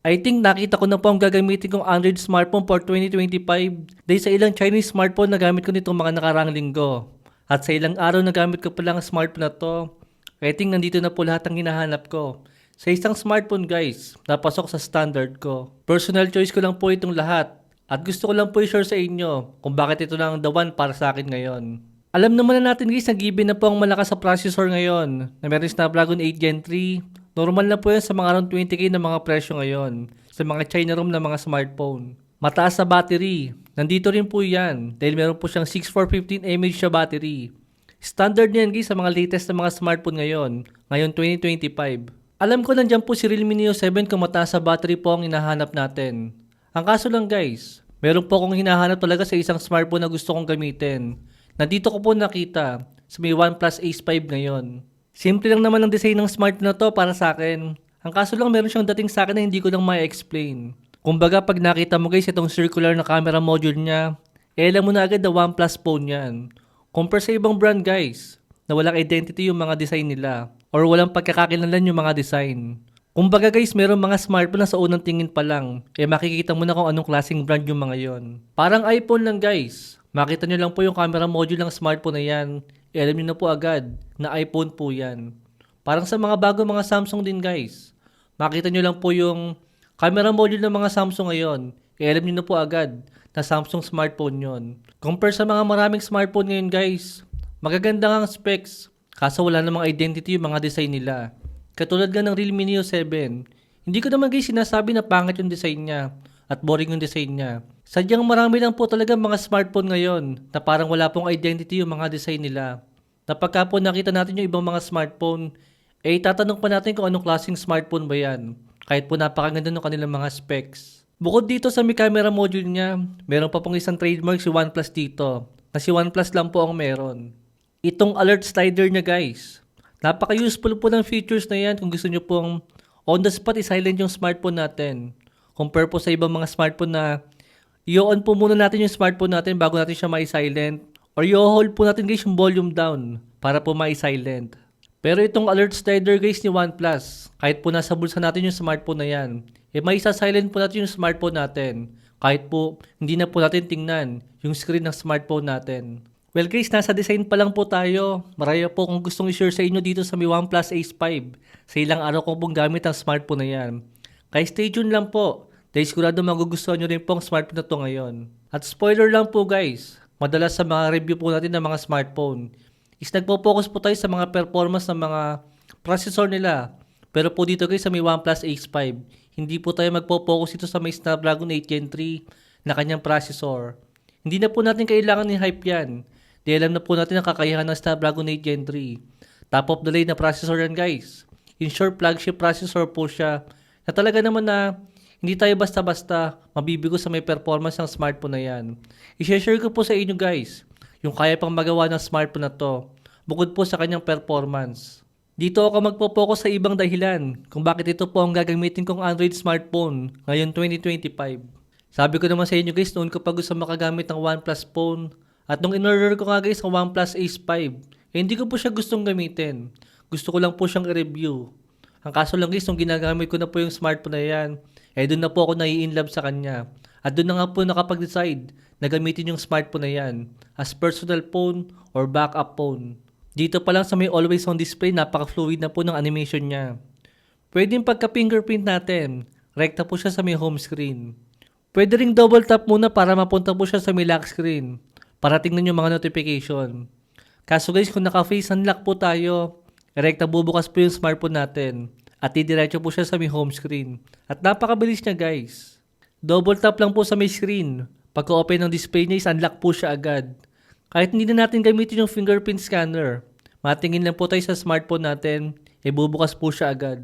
I think nakita ko na po ang gagamitin kong Android smartphone for 2025 dahil sa ilang Chinese smartphone na gamit ko nitong mga nakarang linggo. At sa ilang araw na gamit ko pa lang ang smartphone na to, I think nandito na po lahat ang hinahanap ko. Sa isang smartphone guys, napasok sa standard ko. Personal choice ko lang po itong lahat. At gusto ko lang po i-share sa inyo kung bakit ito lang ang the one para sa akin ngayon. Alam naman na natin guys na given na po ang malakas sa processor ngayon na meron Snapdragon 8 Gen 3 Normal na po yan sa mga around 20k na mga presyo ngayon sa mga China ROM na mga smartphone. Mataas sa battery. Nandito rin po yan dahil meron po siyang 6415 mAh siya battery. Standard niyan guys sa mga latest na mga smartphone ngayon, ngayon 2025. Alam ko nandiyan po si Realme Neo 7 kung mataas sa battery po ang hinahanap natin. Ang kaso lang guys, meron po akong hinahanap talaga sa isang smartphone na gusto kong gamitin. Nandito ko po nakita sa may OnePlus Ace 5 ngayon. Simple lang naman ang design ng smartphone na to para sa akin. Ang kaso lang meron siyang dating sa akin na hindi ko lang ma-explain. Kumbaga pag nakita mo guys itong circular na camera module niya, eh alam mo na agad na OnePlus phone yan. Compare sa ibang brand guys, na walang identity yung mga design nila or walang pagkakakilanlan yung mga design. Kumbaga guys, meron mga smartphone na sa unang tingin pa lang, eh makikita mo na kung anong klaseng brand yung mga yon. Parang iPhone lang guys, makita nyo lang po yung camera module ng smartphone na yan, eh, alam nyo na po agad na iPhone po yan. Parang sa mga bago mga Samsung din guys. Makita nyo lang po yung camera module ng mga Samsung ngayon. Eh, alam nyo na po agad na Samsung smartphone yon. Compare sa mga maraming smartphone ngayon guys. Magaganda ang specs. Kaso wala namang identity yung mga design nila. Katulad nga ng Realme Neo 7. Hindi ko naman guys sinasabi na pangit yung design niya at boring yung design niya. Sadyang marami lang po talaga mga smartphone ngayon na parang wala pong identity yung mga design nila. Na po nakita natin yung ibang mga smartphone, eh tatanong pa natin kung anong klaseng smartphone ba yan. Kahit po napakaganda ng kanilang mga specs. Bukod dito sa may camera module niya, meron pa pong isang trademark si OnePlus dito. Na si OnePlus lang po ang meron. Itong alert slider niya guys. Napaka-useful po ng features na yan kung gusto nyo pong on the spot i-silent yung smartphone natin. Compare po sa ibang mga smartphone na i-on po muna natin yung smartphone natin bago natin siya mai-silent. Or i-hold po natin guys yung volume down para po mai-silent. Pero itong alert slider guys ni OnePlus, kahit po nasa bulsa natin yung smartphone na yan, eh may isa-silent po natin yung smartphone natin. Kahit po hindi na po natin tingnan yung screen ng smartphone natin. Well guys, nasa design pa lang po tayo. Maraya po kung gustong i-share sa inyo dito sa mi OnePlus Ace 5. Sa ilang araw kong pong gamit ang smartphone na yan. Kaya stay tuned lang po. Dahil sigurado magugustuhan nyo rin po ang smartphone na to ngayon. At spoiler lang po guys, madalas sa mga review po natin ng mga smartphone, is nagpo-focus po tayo sa mga performance ng mga processor nila. Pero po dito guys sa may OnePlus Ace 5, hindi po tayo magpo-focus ito sa may Snapdragon 8 Gen 3 na kanyang processor. Hindi na po natin kailangan ni hype yan. Dahil alam na po natin ang kakayahan ng Snapdragon 8 Gen 3. Top of the line na processor yan guys. In short, flagship processor po siya na talaga naman na hindi tayo basta-basta mabibigo sa may performance ng smartphone na yan. I-share ko po sa inyo guys, yung kaya pang magawa ng smartphone na to, bukod po sa kanyang performance. Dito ako magpo-focus sa ibang dahilan kung bakit ito po ang gagamitin kong Android smartphone ngayon 2025. Sabi ko naman sa inyo guys, noon ko pa gusto makagamit ng OnePlus phone at nung in-order ko nga guys ang OnePlus Ace 5, eh, hindi ko po siya gustong gamitin. Gusto ko lang po siyang i-review. Ang kaso lang guys, nung ginagamit ko na po yung smartphone na yan, eh doon na po ako nai-inlove sa kanya. At doon na nga po nakapag-decide na gamitin yung smartphone na yan as personal phone or backup phone. Dito pa lang sa may always on display, napaka-fluid na po ng animation niya. Pwede yung pagka-fingerprint natin, rekta po siya sa may home screen. Pwede ring double tap muna para mapunta po siya sa may lock screen para tingnan yung mga notification. Kaso guys, kung naka-face unlock po tayo, rekta bubukas po yung smartphone natin at didiretso po siya sa may home screen. At napakabilis niya guys. Double tap lang po sa may screen. Pagka-open ng display niya is unlock po siya agad. Kahit hindi na natin gamitin yung fingerprint scanner, matingin lang po tayo sa smartphone natin, e bubukas po siya agad.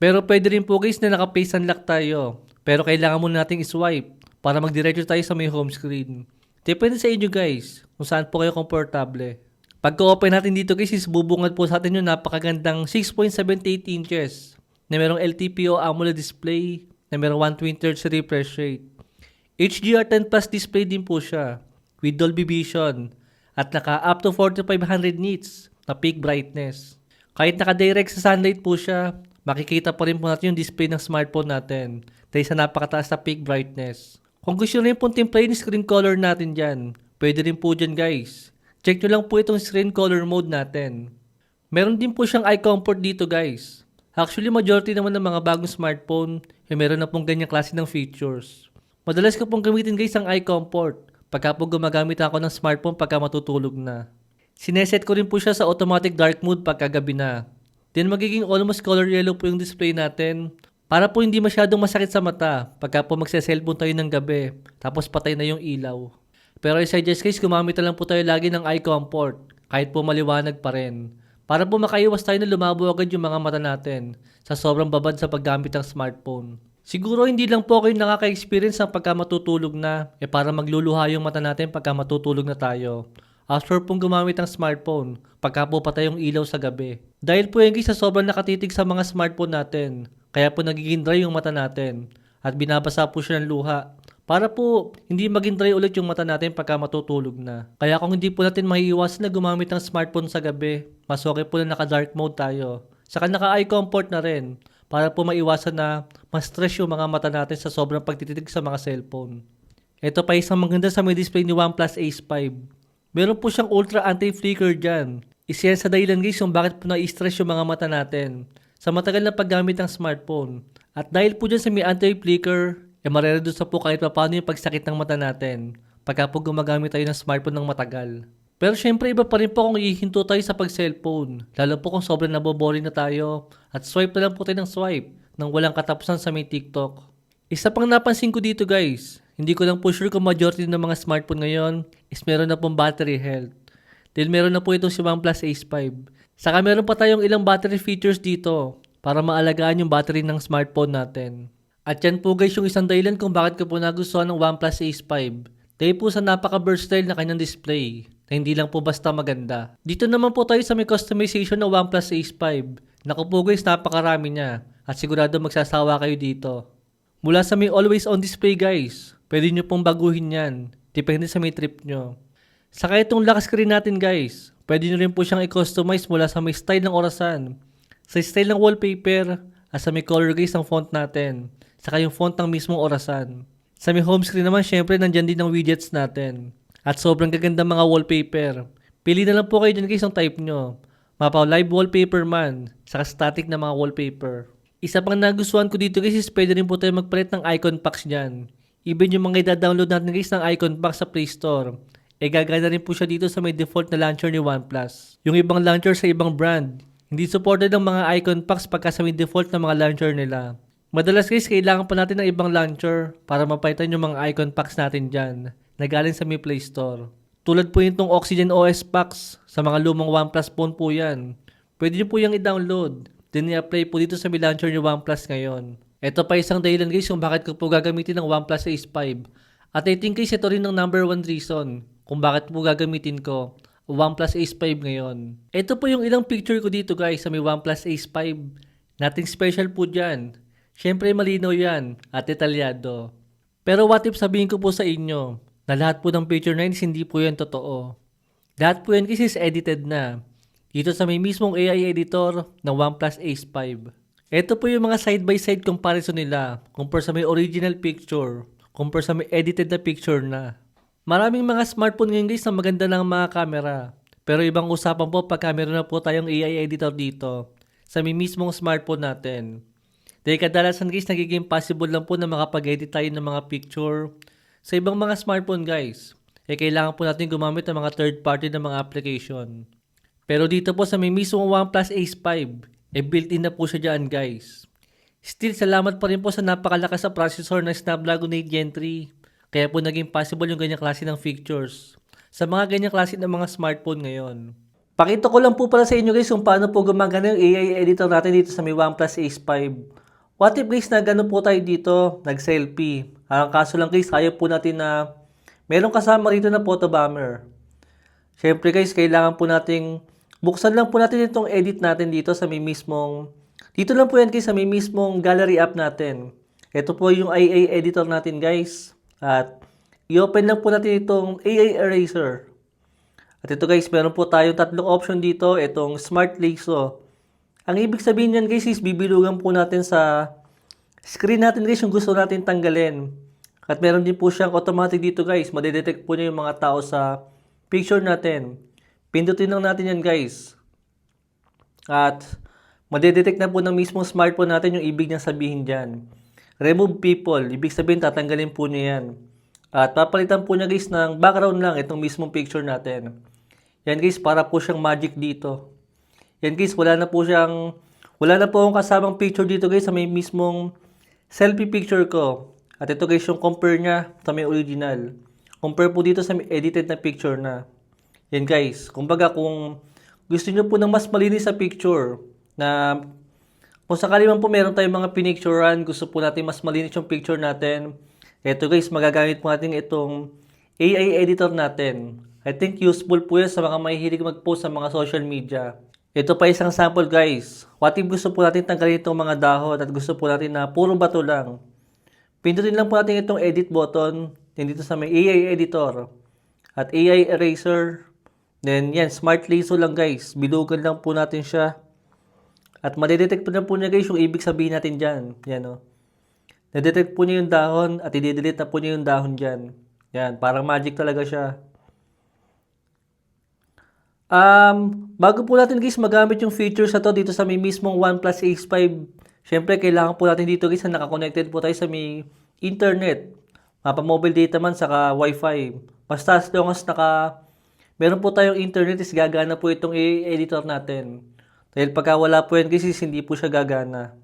Pero pwede rin po guys na naka-face unlock tayo. Pero kailangan muna nating iswipe para magdiretso tayo sa may home screen. Depende sa inyo guys kung saan po kayo komportable. Pagka-open natin dito guys is bubungad po sa atin yung napakagandang 6.78 inches na merong LTPO AMOLED display na merong 120 Hz refresh rate. HDR10 Plus display din po siya with Dolby Vision at naka up to 4500 nits na peak brightness. Kahit naka-direct sa sunlight po siya, makikita pa rin po natin yung display ng smartphone natin dahil sa napakataas na peak brightness. Kung gusto rin pong timplayin screen color natin dyan, pwede rin po dyan guys. Check nyo lang po itong screen color mode natin. Meron din po siyang eye comfort dito guys. Actually, majority naman ng mga bagong smartphone, eh, meron na pong ganyang klase ng features. Madalas ko pong gamitin guys ang eye comfort pagka po gumagamit ako ng smartphone pagka matutulog na. Sineset ko rin po siya sa automatic dark mode pagka gabi na. Then magiging almost color yellow po yung display natin para po hindi masyadong masakit sa mata pagka po magse-cellphone tayo ng gabi tapos patay na yung ilaw. Pero I suggest guys gumamit na lang po tayo lagi ng eye comfort kahit po maliwanag pa rin. Para po makaiwas tayo na lumabo agad yung mga mata natin sa sobrang babad sa paggamit ng smartphone. Siguro hindi lang po kayo nakaka-experience ng pagka matutulog na eh para magluluha yung mata natin pagka matutulog na tayo. After pong gumamit ng smartphone, pagka po patay yung ilaw sa gabi. Dahil po yung sa sobrang nakatitig sa mga smartphone natin, kaya po nagiging dry yung mata natin at binabasa po siya ng luha para po hindi maging dry ulit yung mata natin pagka matutulog na. Kaya kung hindi po natin maiiwasan na gumamit ng smartphone sa gabi, mas okay po na naka-dark mode tayo. Saka naka-eye comfort na rin para po maiwasan na ma-stress yung mga mata natin sa sobrang pagtititig sa mga cellphone. Ito pa isang maganda sa may display ni OnePlus Ace 5. Meron po siyang ultra anti-flicker dyan. Isa yan sa dahilan guys kung bakit po na-stress yung mga mata natin sa matagal na paggamit ng smartphone. At dahil po dyan sa may anti-flicker, eh marereduce po kahit pa paano yung pagsakit ng mata natin pagka po gumagamit tayo ng smartphone ng matagal. Pero syempre iba pa rin po kung ihinto tayo sa pag-cellphone. Lalo po kung sobrang naboboring na tayo at swipe na lang po tayo ng swipe nang walang katapusan sa may TikTok. Isa pang napansin ko dito guys, hindi ko lang po sure kung majority ng mga smartphone ngayon is meron na pong battery health. Dahil meron na po itong si OnePlus Ace 5. Saka meron pa tayong ilang battery features dito para maalagaan yung battery ng smartphone natin. At yan po guys yung isang dahilan kung bakit ko po nagustuhan ng OnePlus Ace 5. Dahil po sa napaka-versatile na kanyang display na hindi lang po basta maganda. Dito naman po tayo sa may customization ng OnePlus Ace 5. Naku po guys, napakarami niya at sigurado magsasawa kayo dito. Mula sa may always on display guys, pwede nyo pong baguhin yan. Depende sa may trip nyo. Saka itong lock screen natin guys, pwede nyo rin po siyang i-customize mula sa may style ng orasan, sa style ng wallpaper, at sa may color guys ng font natin, saka yung font ng mismong orasan. Sa may home screen naman, syempre nandyan din ang widgets natin. At sobrang gaganda mga wallpaper. Pili na lang po kayo dyan guys ang type nyo. Mapa live wallpaper man, saka static na mga wallpaper. Isa pang nagustuhan ko dito guys is pwede rin po tayo magpalit ng icon packs dyan. Even yung mga i-download natin guys ng icon pack sa Play Store. E gagana rin po siya dito sa may default na launcher ni OnePlus. Yung ibang launcher sa ibang brand, hindi supported ng mga icon packs pagka sa may default na mga launcher nila. Madalas guys, kailangan pa natin ng ibang launcher para mapalitan yung mga icon packs natin dyan na galing sa may Play Store. Tulad po itong Oxygen OS packs sa mga lumang OnePlus phone po yan. Pwede nyo po yung i-download. Then i-apply po dito sa may launcher ni OnePlus ngayon. Ito pa isang dahilan guys kung bakit ko po gagamitin ng OnePlus Ace 5. At I think guys ito rin ang number one reason kung bakit po gagamitin ko OnePlus Ace 5 ngayon. Ito po yung ilang picture ko dito guys sa may OnePlus Ace 5. Nothing special po dyan. Siyempre malinaw yan at detalyado. Pero what if sabihin ko po sa inyo na lahat po ng picture na yun hindi po yan totoo. Lahat po yan kasi is edited na. Dito sa may mismong AI editor ng OnePlus Ace 5. Ito po yung mga side-by-side comparison nila compare sa may original picture, compare sa may edited na picture na. Maraming mga smartphone ngayon guys na maganda ng mga camera. Pero ibang usapan po pag camera na po tayong AI editor dito sa may mismong smartphone natin. Dahil kadalasan guys nagiging possible lang po na makapag-edit tayo ng mga picture sa ibang mga smartphone guys. Eh kailangan po natin gumamit ng mga third party na mga application. Pero dito po sa may mismong OnePlus Ace 5, eh built-in na po siya dyan guys. Still, salamat pa rin po sa napakalakas na processor ng Snapdragon 8 Gen 3. Kaya po naging possible yung ganyang klase ng features sa mga ganyang klase ng mga smartphone ngayon. Pakita ko lang po pala sa inyo guys kung paano po gumagana yung AI editor natin dito sa may OnePlus Ace 5. What if guys na gano'n po tayo dito, nag-selfie. Ang kaso lang guys, ayaw po natin na meron kasama rito na photo bomber. Siyempre guys, kailangan po nating buksan lang po natin itong edit natin dito sa may mismong dito lang po yan guys sa may mismong gallery app natin. Ito po yung AI editor natin guys. At i-open lang po natin itong AI eraser. At ito guys, meron po tayong tatlong option dito. Itong Smart Lasso. Ang ibig sabihin niyan guys is bibilugan po natin sa screen natin guys yung gusto natin tanggalin. At meron din po siyang automatic dito guys. Madedetect po niya yung mga tao sa picture natin. Pindutin lang natin yan guys. At madedetect na po ng mismong smartphone natin yung ibig niyang sabihin dyan. Remove people. Ibig sabihin tatanggalin po niya yan. At papalitan po niya guys ng background lang itong mismong picture natin. Yan guys, para po siyang magic dito. Yan guys, wala na po siyang, wala na po akong kasamang picture dito guys sa may mismong selfie picture ko. At ito guys yung compare niya sa may original. Compare po dito sa may edited na picture na. Yan guys, kumbaga kung gusto niyo po ng mas malinis sa picture na kung sakali man po meron tayong mga pinicturean, gusto po natin mas malinis yung picture natin. Ito guys, magagamit po natin itong AI editor natin. I think useful po yan sa mga mahihilig mag-post sa mga social media. Ito pa isang sample guys. What if gusto po natin tanggalin itong mga dahon at gusto po natin na puro bato lang. Pindutin lang po natin itong edit button. Dito sa may AI editor. At AI eraser. Then yan, smart lasso lang guys. Bilugan lang po natin siya. At madedetect po na po niya guys yung ibig sabihin natin dyan. Yan o. Nadetect po niya yung dahon at i-delete na po niya yung dahon dyan. Yan, parang magic talaga siya. Um, bago po natin guys magamit yung features na to dito sa may mismong OnePlus Ace 5, syempre kailangan po natin dito guys na nakakonected po tayo sa may internet. Mapa mobile data man saka wifi. Basta as long as naka meron po tayong internet is gagana po itong i-editor natin. Dahil pagka wala po yan guys is hindi po siya gagana.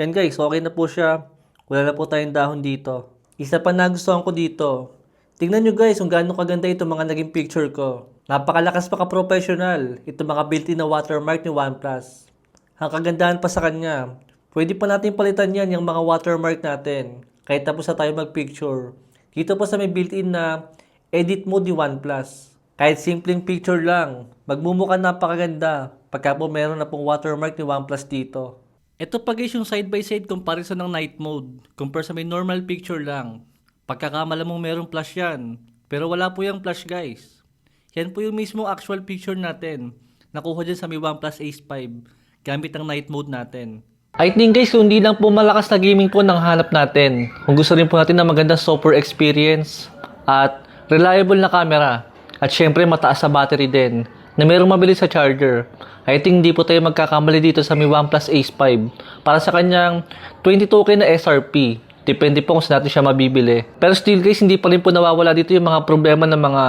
Yan guys, okay na po siya. Wala na po tayong dahon dito. Isa pa nagustuhan ko dito. Tingnan nyo guys kung gaano kaganda itong mga naging picture ko. Napakalakas pa ka-professional. Ito mga built-in na watermark ni OnePlus. Ang kagandahan pa sa kanya, pwede pa natin palitan yan yung mga watermark natin. Kahit tapos na tayo mag-picture. Dito pa sa may built-in na edit mode ni OnePlus. Kahit simpleng picture lang, magmumukha napakaganda pagka po meron na pong watermark ni OnePlus dito. Ito pa guys yung side-by-side comparison ng night mode compare sa may normal picture lang. Pagkakamala mong merong flash yan, pero wala po yung flash guys. Yan po yung mismo actual picture natin. Nakuha dyan sa may OnePlus Ace 5 gamit ang night mode natin. I think guys, hindi lang po malakas na gaming po nang hanap natin. Kung gusto rin po natin ng magandang software experience at reliable na camera. At syempre mataas sa battery din na merong mabilis sa charger. I think hindi po tayo magkakamali dito sa mi OnePlus Ace 5 para sa kanyang 22k na SRP. Depende po kung saan natin siya mabibili. Pero still guys, hindi pa rin po nawawala dito yung mga problema ng mga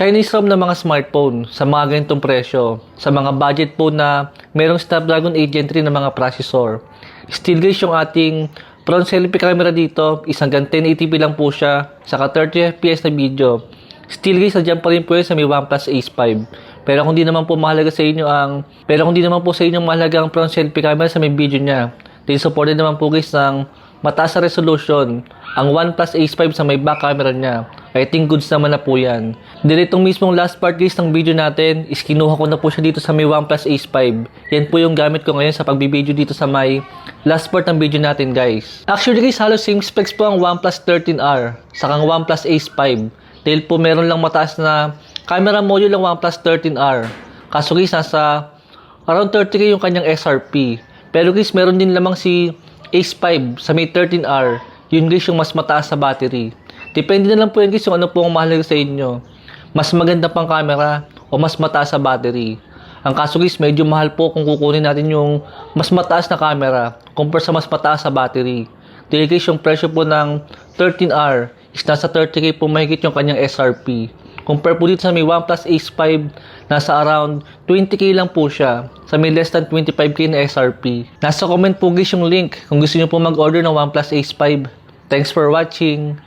Chinese ROM na mga smartphone sa mga ganitong presyo. Sa mga budget po na merong Snapdragon 8 Gen 3 na mga processor. Still guys, yung ating front selfie camera dito is hanggang 1080p lang po siya. Saka 30fps na video. Still guys, nandiyan pa rin po yun sa may OnePlus Ace 5. Pero kung di naman po mahalaga sa inyo ang pero kung di naman po sa inyo mahalaga ang front selfie camera sa may video niya, then supported naman po guys ng mataas na resolution ang OnePlus Ace 5 sa may back camera niya. I think goods naman na po yan. Then itong mismong last part guys ng video natin is kinuha ko na po siya dito sa may OnePlus Ace 5. Yan po yung gamit ko ngayon sa pagbibideo dito sa may last part ng video natin guys. Actually guys halos same specs po ang OnePlus 13R sa kang OnePlus Ace 5. Dahil po meron lang mataas na camera module ng OnePlus 13R. Kaso guys nasa around 30k yung kanyang SRP. Pero guys meron din lamang si Ace 5 sa may 13R. Yun guys yung mas mataas sa battery. Depende na lang po yan guys yung ano po ang mahalaga sa inyo. Mas maganda pang camera o mas mataas sa battery. Ang kaso guys, medyo mahal po kung kukunin natin yung mas mataas na camera compare sa mas mataas sa battery. Dahil guys, yung presyo po ng 13R is nasa 30k po mahigit yung kanyang SRP. Compare po dito sa may OnePlus Ace 5, nasa around 20k lang po siya. Sa may less than 25k na SRP. Nasa comment po guys yung link kung gusto niyo po mag-order ng OnePlus Ace 5. Thanks for watching!